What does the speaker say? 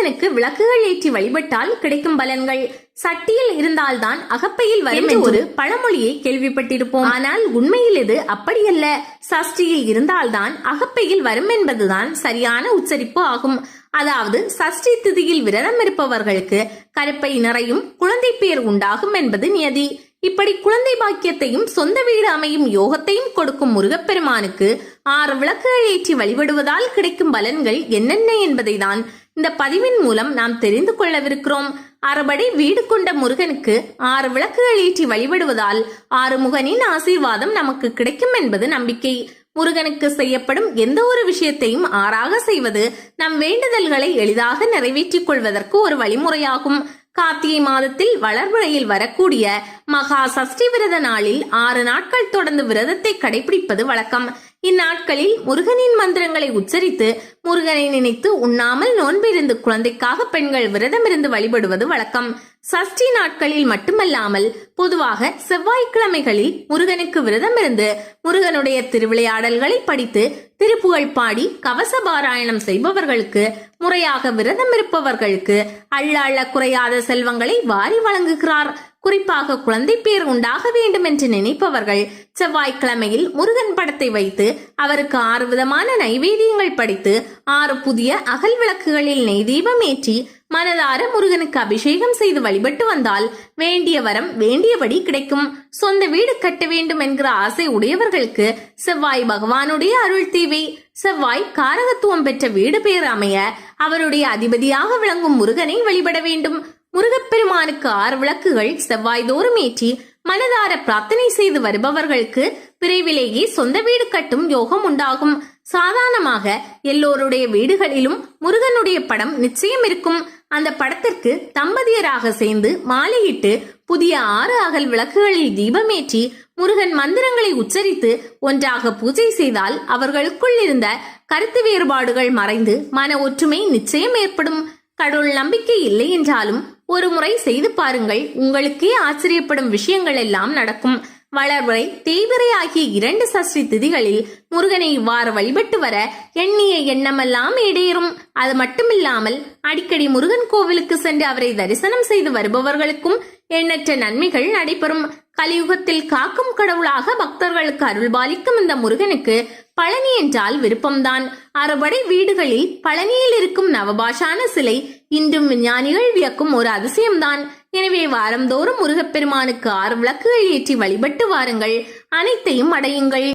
முருகனுக்கு விளக்குகள் ஏற்றி வழிபட்டால் கிடைக்கும் பலன்கள். சட்டியில் இருந்தால்தான் அகப்பையில் வரும் என்று ஒரு பழமொழியை கேள்விப்பட்டிருப்போம். ஆனால் உண்மையில் இது அப்படியல்ல. சஷ்டியில் இருந்தால்தான் அகப்பையில் வரும் என்பதுதான் சரியான உச்சரிப்பு ஆகும். அதாவது சஷ்டி திதியில் விரதம் இருப்பவர்களுக்கு கருப்பை நிறையும் குழந்தை பேர் உண்டாகும் என்பது நியதி. இப்படி குழந்தை பாக்கியத்தையும் சொந்த வீடு அமையும் யோகத்தையும் கொடுக்கும் முருகப்பெருமானுக்கு ஆறு விளக்குகள் ஏற்றி வழிபடுவதால் கிடைக்கும் பலன்கள் என்னென்ன என்பதை தான் இந்த பதிவின் மூலம் நாம் தெரிந்து கொள்ளவிருக்கிறோம். அறுபடை வீடு கொண்ட முருகனுக்கு ஆறு விளக்குகள் ஏற்றி வழிபடுவதால் ஆறுமுகனின் ஆசீர்வாதம் நமக்கு கிடைக்கும் என்பது நம்பிக்கை. முருகனுக்கு செய்யப்படும் எந்த ஒரு விஷயத்தையும் ஆறாக செய்வது நம் வேண்டுதல்களை எளிதாக நிறைவேற்றிக் கொள்வதற்கு ஒரு வழிமுறையாகும். கார்த்திகை மாதத்தில் வளர்முறையில் வரக்கூடிய மகா சஷ்டி விரத நாளில் ஆறு நாட்கள் தொடர்ந்து விரதத்தை கடைபிடிப்பது வழக்கம். இந்நாட்களில் முருகனின் மந்திரங்களை உச்சரித்து முருகனை நினைத்து உண்ணாமல் நோன்பிருந்து குழந்தைக்காக பெண்கள் விரதமிருந்து வழிபடுவது வழக்கம். சஷ்டி நாட்களில் மட்டுமல்லாமல் பொதுவாக செவ்வாய்க்கிழமைகளில் முருகனுக்கு விரதமிருந்து முருகனுடைய திருவிளையாடல்களை படித்து திருப்புகழ் பாடி கவச பாராயணம் செய்பவர்களுக்கு முறையாக விரதம் இருப்பவர்களுக்கு அள்ளாள குறையாத செல்வங்களை வாரி வழங்குகிறார். குறிப்பாக குழந்தை பேர் உண்டாக வேண்டும் என்று நினைப்பவர்கள் செவ்வாய்க்கிழமையில் முருகன் படத்தை வைத்து அவருக்கு ஆறு விதமான நைவேத்தியங்கள் படித்து ஆறு புதிய அகல் விளக்குகளில் நெய் தீபம் ஏற்றி மனதார முருகனுக்கு அபிஷேகம் செய்து வழிபட்டு வந்தால் வேண்டிய வரம் வேண்டியபடி கிடைக்கும். சொந்த வீடு கட்ட வேண்டும் என்கிற ஆசை உடையவர்களுக்கு செவ்வாய் பகவானுடைய அருள் தேவை. செவ்வாய் காரகத்துவம் பெற்ற வீடு பேர் அமைய அவருடைய அதிபதியாக விளங்கும் முருகனை வழிபட வேண்டும். முருகப்பெருமானுக்கு ஆறு விளக்குகள் செவ்வாய் தோறும் ஏற்றி மனதார பிரார்த்தனை செய்து வருபவர்களுக்கு விரைவிலேயே சொந்த வீடு கட்டும் யோகம் உண்டாகும். சாதாரணமாக எல்லோருடைய வீடுகளிலும் முருகனுடைய படம் நிச்சயம் இருக்கும். அந்த படத்திற்கு தம்பதியராக சேர்ந்து மாலையிட்டு புதிய ஆறு அகல் விளக்குகளில் தீபமேற்றி முருகன் மந்திரங்களை உச்சரித்து ஒன்றாக பூஜை செய்தால் அவர்களுக்குள் இருந்த கருத்து வேறுபாடுகள் மறைந்து மன ஒற்றுமை நிச்சயம் ஏற்படும். கடவுள் நம்பிக்கை இல்லை என்றாலும் ஒரு முறை செய்து பாருங்கள். உங்களுக்கே ஆச்சரியப்படும் விஷயங்கள் எல்லாம் நடக்கும். வளர்வரை தேய்பிறை ஆகிய இரண்டு சஷ்டி திதிகளில் முருகனை இவ்வாறு வழிபட்டு வர எண்ணிய எண்ணமெல்லாம் இடேறும் அது மட்டுமில்லாமல் அடிக்கடி முருகன் கோவிலுக்கு சென்று அவரை தரிசனம் செய்து வருபவர்களுக்கும் எண்ணற்ற நன்மைகள் நடைபெறும். கலியுகத்தில் காக்கும் கடவுளாக பக்தர்களுக்கு அருள்பாலிக்கும் இந்த முருகனுக்கு பழனி என்றால் விருப்பம்தான். அறுபடை வீடுகளில் பழனியில் இருக்கும் நவபாஷான சிலை இன்றும் விஞ்ஞானிகள் வியக்கும் ஒரு அதிசயம்தான். எனவே வாரந்தோறும் முருகப்பெருமானுக்கு ஆறு விளக்குகள் ஏற்றி வழிபட்டு வாருங்கள். அனைத்தையும் அடையுங்கள்.